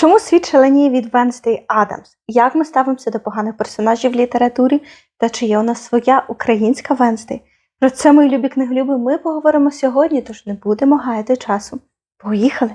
Чому світ шаленіє від Венстей Адамс? Як ми ставимося до поганих персонажів в літературі та чи є у нас своя українська Венстей? Про це, мої любі книголюби, ми поговоримо сьогодні, тож не будемо гаяти часу. Поїхали!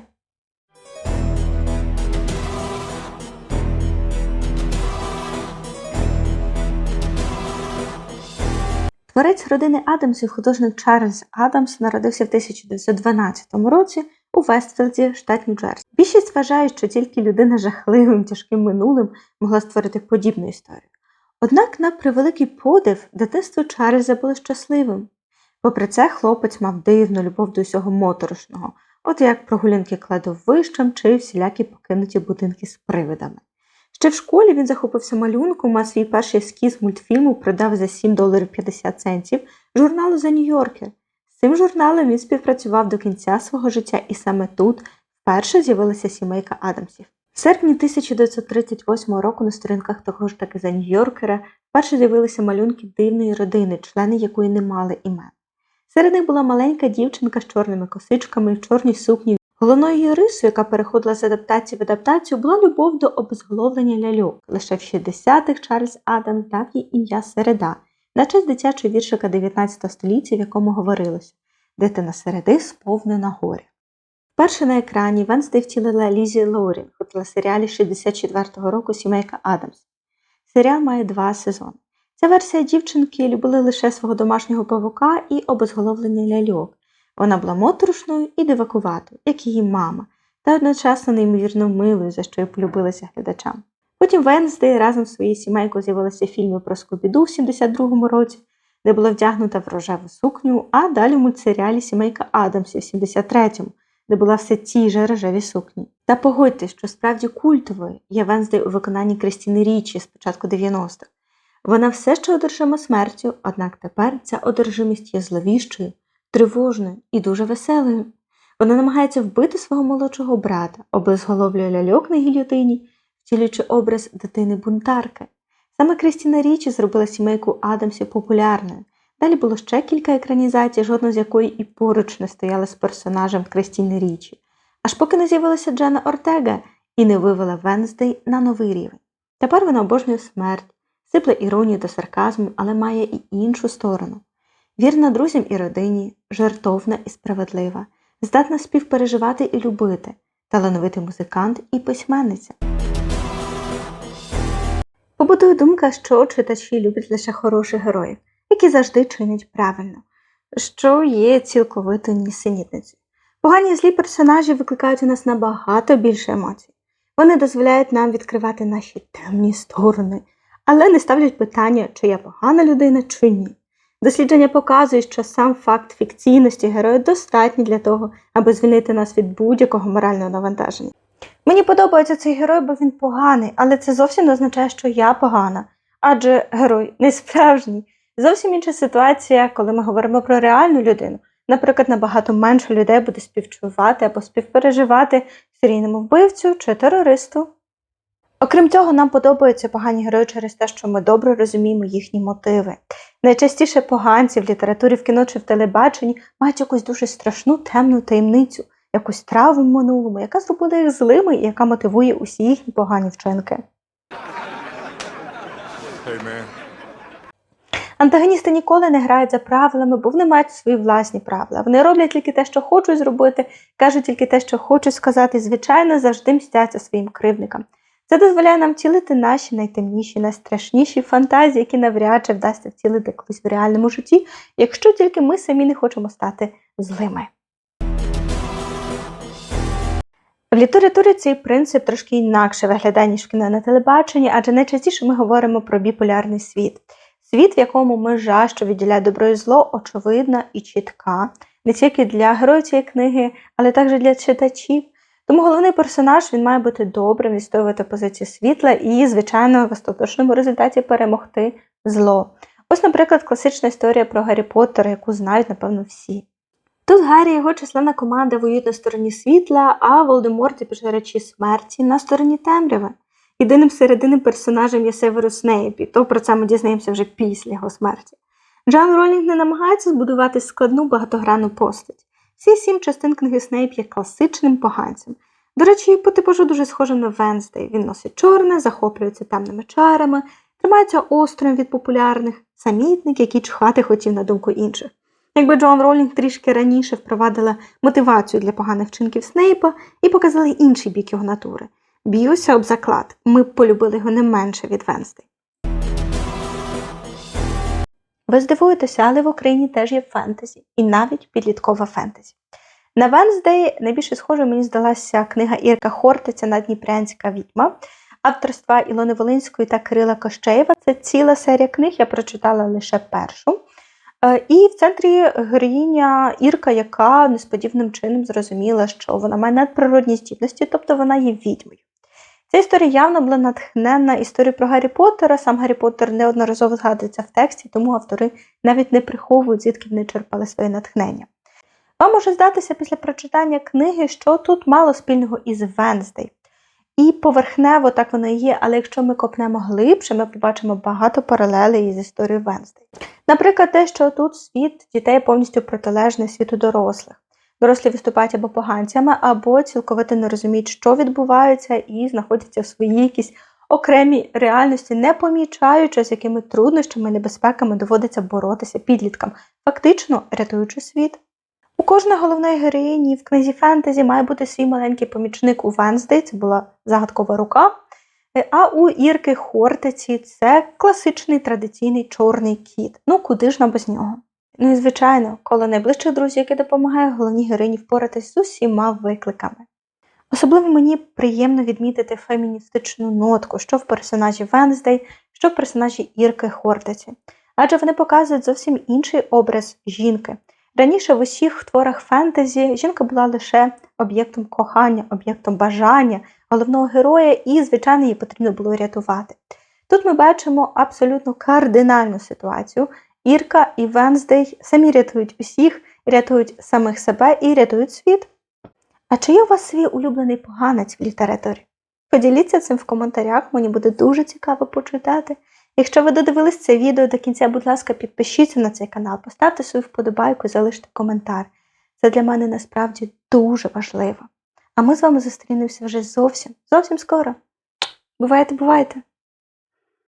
Творець родини Адамсів, художник Чарльз Адамс, народився в 1912 році у Вестфілді, штат Нью-Джерсі. Більшість вважає, що тільки людина жахливим тяжким минулим могла створити подібну історію. Однак, на превеликий подив, дитинство Чарльза було щасливим. Попри це, хлопець мав дивну любов до усього моторошного, от як прогулянки кладовищем чи всілякі покинуті будинки з привидами. Ще в школі він захопився малюнком, а свій перший ескіз мультфільму продав за 7 доларів 50 центів журналу The New Yorker. Цим журналом він співпрацював до кінця свого життя, і саме тут вперше з'явилася сімейка Адамсів. В серпні 1938 року на сторінках того ж таки New Yorker вперше з'явилися малюнки дивної родини, члени якої не мали імен. Серед них була маленька дівчинка з чорними косичками в чорній сукні. Головною її рисою, яка переходила з адаптації в адаптацію, була любов до обезголовлення ляльок. Лише в 60-х Чарльз Адамс дав їй ім'я Середа, на честь дитячого віршика 19 століття, в якому говорилося Дитина середи сповнена горя. Вперше на екрані Венстей втілила Лізі Лоурін у телесеріалі 64-го року Сімейка Адамс. Серіал має два сезони. Ця версія дівчинки любила лише свого домашнього павука і обезголовлення ляльок. Вона була моторошною і дивакуватою, як її мама, та одночасно неймовірно милою, за що й полюбилася глядачам. Потім Венздей разом з своєю сімейкою з'явилася в фільмі про Скубіду в 72-му році, де була вдягнута в рожеву сукню, а далі в мультсеріалі Сімейка Адамсів в 73-му, де була все ті же рожеві сукні. Та погодьте, що справді культовою є Венздей у виконанні Кристіни Річі з початку 90-х. Вона все ще одержима смертю, однак тепер ця одержимість є зловіщою, тривожною і дуже веселою. Вона намагається вбити свого молодшого брата, обезголовлює ляльок на гільотині, втілюючи образ дитини-бунтарки. Саме Крістіна Річі зробила сімейку Адамсів популярною. Далі було ще кілька екранізацій, жодна з якої і поруч не стояла з персонажем Кристіни Річі, аж поки не з'явилася Джена Ортега і не вивела Венздей на новий рівень. Тепер вона обожнює смерть, сипле іронію та сарказмом, але має і іншу сторону. Вірна друзям і родині, жертовна і справедлива, здатна співпереживати і любити, талановитий музикант і письменниця. Побудує думка, що читачі люблять лише хороших героїв, які завжди чинять правильно, що є цілковито нісенітницею. Погані злі персонажі викликають у нас набагато більше емоцій. Вони дозволяють нам відкривати наші темні сторони, але не ставлять питання, чи я погана людина, чи ні. Дослідження показують, що сам факт фікційності героя достатній для того, аби звільнити нас від будь-якого морального навантаження. Мені подобається цей герой, бо він поганий, але це зовсім не означає, що я погана, адже герой не справжній. Зовсім інша ситуація, коли ми говоримо про реальну людину. Наприклад, набагато менше людей буде співчувати або співпереживати серійному вбивцю чи терористу. Окрім цього, нам подобаються погані герої через те, що ми добре розуміємо їхні мотиви. Найчастіше поганці в літературі, в кіно чи в телебаченні мають якусь дуже страшну темну таємницю, якусь травму в минулому, яка зробила їх злими і яка мотивує усі їхні погані вчинки. Hey. Антагоністи ніколи не грають за правилами, бо вони мають свої власні правила. Вони роблять тільки те, що хочуть зробити, кажуть тільки те, що хочуть сказати, і, звичайно, завжди мстяться своїм кривдникам. Це дозволяє нам втілити наші найтемніші, найстрашніші фантазії, які навряд чи вдасться втілити колись в реальному житті, якщо тільки ми самі не хочемо стати злими. В літературі цей принцип трошки інакше виглядає, ніж в кіно на телебаченні, адже найчастіше ми говоримо про біполярний світ. Світ, в якому межа, що відділяє добро і зло, очевидна і чітка, не тільки для героїв цієї книги, але також для читачів. Тому головний персонаж він має бути добрим, відстоювати позицію світла і, звичайно, в остаточному результаті перемогти зло. Ось, наприклад, класична історія про Гаррі Поттера, яку знають, напевно, всі. Тут Гаррі і його численна команда воюють на стороні світла, а Волдеморт і пожирачі смерті на стороні темряви. Єдиним серединним персонажем є Северус Снейп, то про це ми дізнаємося вже після його смерті. Джон Ролінг не намагається збудувати складну багатогранну постать. Всі сім частин книги Снейп є класичним поганцем. До речі, по типажу дуже схожим на Венздей. Він носить чорне, захоплюється темними чарами, тримається осторонь від популярних, самітник, який чхати хотів на думку інших. Якби Джоан Ролінг трішки раніше впровадила мотивацію для поганих вчинків Снейпа і показала інший бік його натури. Б'юся об заклад, ми б полюбили його не менше від Венздей. Ви здивуєтеся, але в Україні теж є фентезі, і навіть підліткова фентезі. На Венздей найбільше схоже мені здалася книга Ірка Хортиця Надніпрянська відьма авторства Ілони Волинської та Кирила Кощеєва. Це ціла серія книг, я прочитала лише першу. Е, І в центрі героїня Ірка, яка несподіваним чином зрозуміла, що вона має надприродні здібності, тобто вона є відьмою. Ця історія явно була натхненна історією про Гаррі Поттера. Сам Гаррі Поттер неодноразово згадується в тексті, тому автори навіть не приховують, звідки вони черпали своє натхнення. Вам може здатися після прочитання книги, що тут мало спільного із Венздей. І поверхнево так воно і є, але якщо ми копнемо глибше, ми побачимо багато паралелей із історією Венздей. Наприклад, те, що тут світ дітей повністю протилежний світу дорослих. Дорослі виступають або поганцями, або цілковито не розуміють, що відбувається, і знаходяться в своїй якійсь окремій реальності, не помічаючи, з якими труднощами і небезпеками доводиться боротися підліткам, фактично рятуючи світ. У кожної головної героїні в книзі фентезі має бути свій маленький помічник у Венздей, це була загадкова рука. Е, А у Ірки Хортиці це класичний традиційний чорний кіт. Ну куди ж нам без нього? Ну і звичайно, коло найближчих друзів, яке допомагає головній героїні впоратись з усіма викликами. Особливо мені приємно відмітити феміністичну нотку, що в персонажі Венздей, що в персонажі Ірки Хортиці. Адже вони показують зовсім інший образ жінки. Раніше в усіх творах фентезі жінка була лише об'єктом кохання, об'єктом бажання головного героя, і, звичайно, її потрібно було рятувати. Тут ми бачимо абсолютно кардинальну ситуацію. Ірка і Венздей самі рятують усіх, рятують самих себе і рятують світ. А чи є у вас свій улюблений поганець в літературі? Поділіться цим в коментарях, мені буде дуже цікаво почитати. Якщо ви додивились це відео до кінця, будь ласка, підпишіться на цей канал, поставте свою вподобайку, залиште коментар. Це для мене насправді дуже важливо. А ми з вами зустрінемося вже зовсім, зовсім скоро. Бувайте, бувайте!